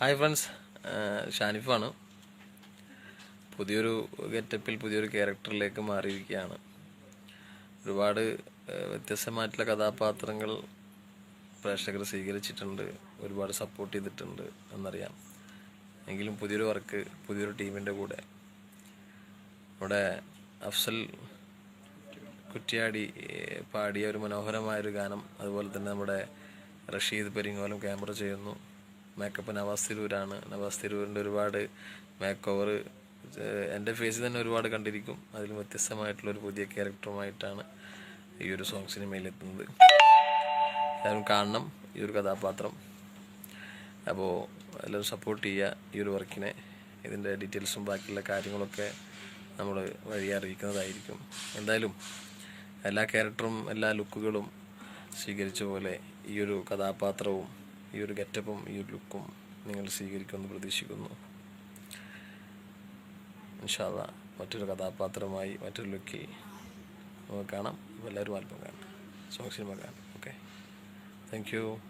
Hi friends ഷാനിഫാണ് പുതിയൊരു ഗെറ്റപ്പിൽ പുതിയൊരു ക്യാരക്ടറിലേക്ക് മാറിയിരിക്കുകയാണ്. ഒരുപാട് വ്യത്യസ്തമായിട്ടുള്ള കഥാപാത്രങ്ങൾ പ്രേക്ഷകർ സ്വീകരിച്ചിട്ടുണ്ട്. ഒരുപാട് സപ്പോർട്ട് ചെയ്തിട്ടുണ്ട് എന്നറിയാം. എങ്കിലും പുതിയൊരു വർക്ക് പുതിയൊരു ടീമിന്റെ കൂടെ. ഇവിടെ അഫ്സൽ കുറ്റിയാടി പാടിയ ഒരു മനോഹരമായൊരു ഗാനം അതുപോലെ തന്നെ നമ്മുടെ റഷീദ് പെരിങ്ങോലം ക്യാമറ ചെയ്യുന്നു. മേക്കപ്പ് നവാസ് തിരൂരാണ്. നവാസ് തിരൂരിന്റെ ഒരുപാട് മേക്ക് ഓവർ എന്റെ ഫേസിൽ തന്നെ ഒരുപാട് കണ്ടിരിക്കും. അതിൽ വ്യത്യസ്തമായിട്ടുള്ള ഒരു പുതിയ ക്യാരക്ടറുമായിട്ടാണ് ഈ ഒരു സോങ് സിനിമയിലെത്തുന്നത് എല്ലാവരും കാണണം ഈ ഒരു കഥാപാത്രം. അപ്പോൾ എല്ലാവരും സപ്പോർട്ട് ചെയ്യുക ഈ ഒരു വർക്കിനെ. ഇതിന്റെ ഡീറ്റെയിൽസും ബാക്കിയുള്ള കാര്യങ്ങളൊക്കെ നമ്മൾ വഴി അറിയിക്കുന്നതായിരിക്കും. എന്തായാലും എല്ലാ ക്യാരക്ടറും എല്ലാ ലുക്കുകളും സ്വീകരിച്ച പോലെ ഈ ഒരു കഥാപാത്രവും ഈ ഒരു ഗെറ്റപ്പും ഈ ഒരു ലുക്കും നിങ്ങൾ സ്വീകരിക്കുമെന്ന് പ്രതീക്ഷിക്കുന്നു. ഇൻഷാല്ല മറ്റൊരു കഥാപാത്രമായി മറ്റൊരു ലുക്കിൽ നമുക്ക് കാണാം. എല്ലാവരും ആൽബം കാണാം സോങ് സിനിമ കാണാം ഓക്കെ താങ്ക് യു